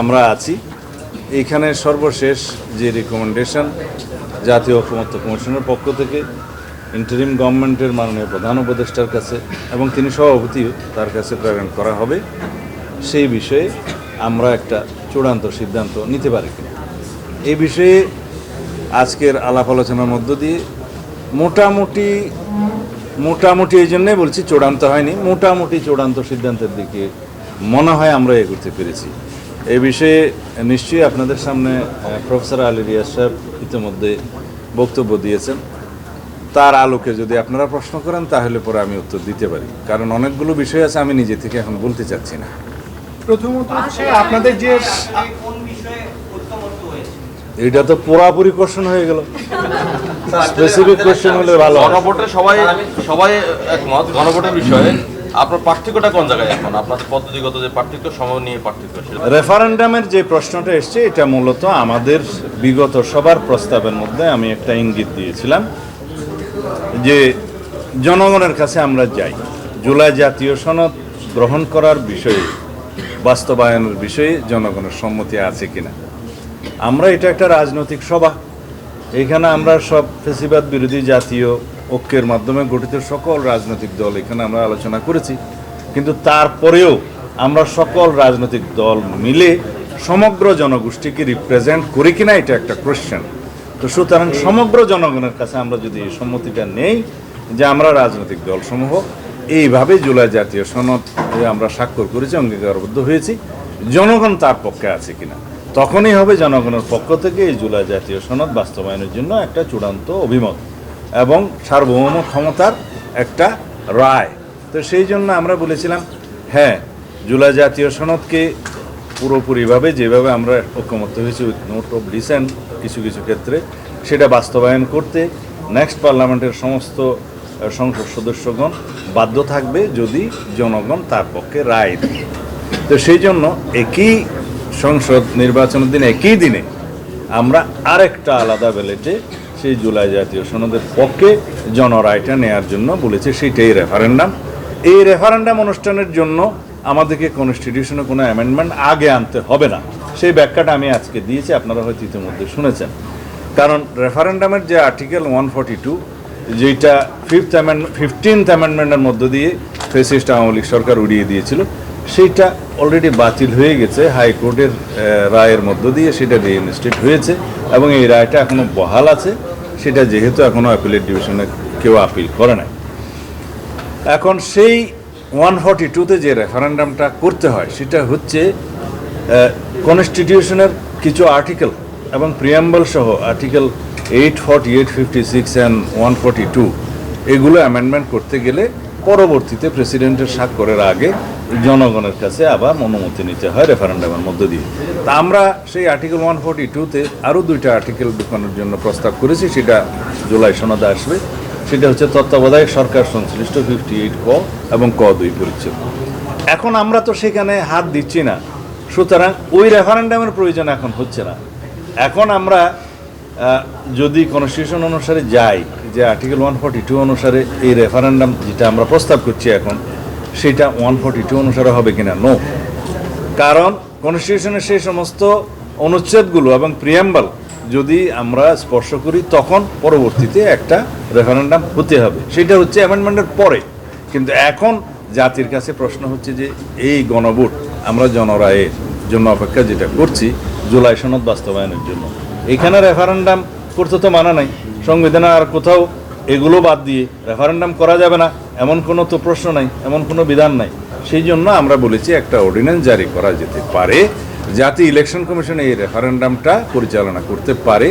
আমরা আছি। এখানে সর্বশেষ যে রিকমেন্ডেশন জাতীয় ঐকমত্য কমিশনের পক্ষ থেকে ইন্টারিম গভর্নমেন্টের মাননীয় প্রধান উপদেষ্টার কাছে এবং তিনি সভাপতিও তার কাছে প্রেরণ করা হবে, সেই বিষয়ে আমরা একটা চূড়ান্ত সিদ্ধান্ত নিতে পারি কিনা। এই বিষয়ে আজকের আলাপ আলোচনার মধ্য দিয়ে মোটামুটি মোটামুটি এই জন্যই বলছি চূড়ান্ত হয়নি, মোটামুটি চূড়ান্ত সিদ্ধান্তের দিকে মনে হয় আমরা এগোতে পেরেছি। এই বিষয়ে নিশ্চয়ই আপনাদের সামনে প্রফেসর আলী রিয়াজ সাহেব ইতিমধ্যে বক্তব্য দিয়েছেন। তার আলোকে যদি আপনারা প্রশ্ন করেন তাহলে পরে আমি উত্তর দিতে পারি। কারণ অনেকগুলো বিষয় আছে আমি নিজে থেকে এখন বলতে চাচ্ছি না। প্রথমত হচ্ছে আপনাদের যে কোন বিষয়ে ঐক্যমত্য হয়েছে এটা তো পুরাপুরি কোশ্চেন হয়ে গেল। স্পেসিফিক কোশ্চেন হলে ভালো গণভোটে সবাই সবাই একমত। গণভোটের বিষয়ে আপনার পার্থক্যটা কোন জায়গায় এখন? আপনাদের পদ্ধতিগত যে পার্থক্য, সময় নিয়ে পার্থক্য রেফারেন্ডামের যে প্রশ্নটা এসছে, এটা মূলত আমাদের বিগত সবার প্রস্তাবের মধ্যে আমি একটা ইঙ্গিত দিয়েছিলাম যে জনগণের কাছে আমরা যাই। জুলাই জাতীয় সনদ গ্রহণ করার বিষয়ে, বাস্তবায়নের বিষয়ে জনগণের সম্মতি আছে কিনা। আমরা এটা একটা রাজনৈতিক সভা। এখানে আমরা সব ফেসিবাদ বিরোধী জাতীয় ঐক্যের মাধ্যমে গঠিত সকল রাজনৈতিক দল এখানে আমরা আলোচনা করেছি। কিন্তু তারপরেও আমরা সকল রাজনৈতিক দল মিলে সমগ্র জনগোষ্ঠীকে রিপ্রেজেন্ট করি কিনা এটা একটা কোশ্চেন তো সুতরাং সমগ্র জনগণের কাছে আমরা যদি এই সম্মতিটা নেই যে আমরা রাজনৈতিক দলসমূহ এইভাবে জুলাই জাতীয় সনদ আমরা স্বাক্ষর করেছি অঙ্গীকারবদ্ধ হয়েছি জনগণ তার পক্ষে আছে কিনা? তখনই হবে জনগণের পক্ষ থেকে এই জুলাই জাতীয় সনদ বাস্তবায়নের জন্য একটা চূড়ান্ত অভিমত। এবং সার্বভৌম ক্ষমতার একটা রায়। তো সেই জন্য আমরা বলেছিলাম হ্যাঁ জুলাই জাতীয় সনদকে পুরোপুরিভাবে যেভাবে আমরা ঐক্যমত্য হয়েছি উইথ নোট অফ ডিসেন্ট কিছু কিছু ক্ষেত্রে সেটা বাস্তবায়ন করতে নেক্সট পার্লামেন্টের সমস্ত সংসদ সদস্যগণ বাধ্য থাকবে যদি জনগণ তার পক্ষে রায় দেয়। তো সেই জন্য একই সংসদ নির্বাচনের দিন, একই দিনে আমরা আরেকটা আলাদা ব্যালেটে সেই জুলাই জাতীয় সনদের পক্ষে জনরায়টা নেয়ার জন্য বলেছে সেটাই রেফারেন্ডাম এই রেফারেন্ডাম অনুষ্ঠানের জন্য আমাদেরকে কনস্টিটিউশনে কোনো অ্যামেন্ডমেন্ট আগে আনতে হবে না। সেই ব্যাখ্যাটা আমি আজকে দিয়েছি, আপনারা হয়তো ইতিমধ্যে শুনেছেন। কারণ রেফারেন্ডামের যে আর্টিকেল ওয়ান ফর্টি টু যেটা ফিফথ অ্যামেন্ড ফিফটিন্থ অ্যামেন্ডমেন্টের মধ্য দিয়ে ফেসিস্ট আওয়ামী লীগ সরকার উড়িয়ে দিয়েছিল, সেইটা অলরেডি বাতিল হয়ে গেছে, হাইকোর্টের রায়ের মধ্য দিয়ে সেটা রিইনস্টেট হয়েছে এবং এই রায়টা এখনও বহাল আছে। সেটা যেহেতু এখনও অ্যাপিলেট ডিভিশনে কেউ আপিল করে নাই। এখন সেই ওয়ান ফর্টি টুতে যে রেফারেন্ডামটা করতে হয়, সেটা হচ্ছে কনস্টিটিউশনের কিছু আর্টিকেল এবং প্রিয়াম্বল সহ article eight forty eight fifty six and one forty two এগুলো অ্যামেন্ডমেন্ট করতে গেলে পরবর্তীতে প্রেসিডেন্টের স্বাক্ষরের আগে জনগণের কাছে আবার অনুমতি নিতে হয়, রেফারেন্ডামের মধ্য দিয়ে। তা আমরা সেই আর্টিকেল ওয়ান ফর্টি টুতে আরও দুইটা আর্টিকেল ঢুকানোর জন্য প্রস্তাব করেছি, সেটা জুলাই সনদে আসবে। সেটা হচ্ছে তত্ত্বাবধায়ক সরকার সংশ্লিষ্ট ফিফটি এইট ক এবং ক দুই পরিচ্ছেদ। এখন আমরা তো সেখানে হাত দিচ্ছি না। সুতরাং ওই রেফারেন্ডামের প্রয়োজন এখন হচ্ছে না। এখন আমরা যদি কনস্টিটিউশন অনুসারে যাই, যে আর্টিকেল ওয়ান ফর্টি টু অনুসারে এই রেফারেন্ডাম যেটা আমরা প্রস্তাব করছি এখন সেটা ওয়ান ফর্টি টু অনুসারে হবে কিনা? নো কারণ কনস্টিটিউশনের সেই সমস্ত অনুচ্ছেদগুলো এবং প্রিয়াম্বাল যদি আমরা স্পর্শ করি, তখন পরবর্তীতে একটা রেফারেন্ডাম হতে হবে। সেটা হচ্ছে অ্যামেন্ডমেন্টের পরে। কিন্তু এখন জাতির কাছে প্রশ্ন হচ্ছে যে, এই গণভোট আমরা জনরায়ের জন্য অপেক্ষা যেটা করছি, জুলাই সনদ বাস্তবায়নের জন্য। এখানে রেফারেন্ডাম করতে তো মানা নাই। সংবিধানে আর কোথাও এগুলো বাদ দিয়ে রেফারেন্ডাম করা যাবে না। এমন কোনো তো প্রশ্ন নাই, এমন কোনো বিধান নাই। সেই জন্য আমরা বলেছি একটা অর্ডিন্যান্স জারি করা যেতে পারে, যাতে ইলেকশন কমিশন এই রেফারেন্ডামটা পরিচালনা করতে পারে।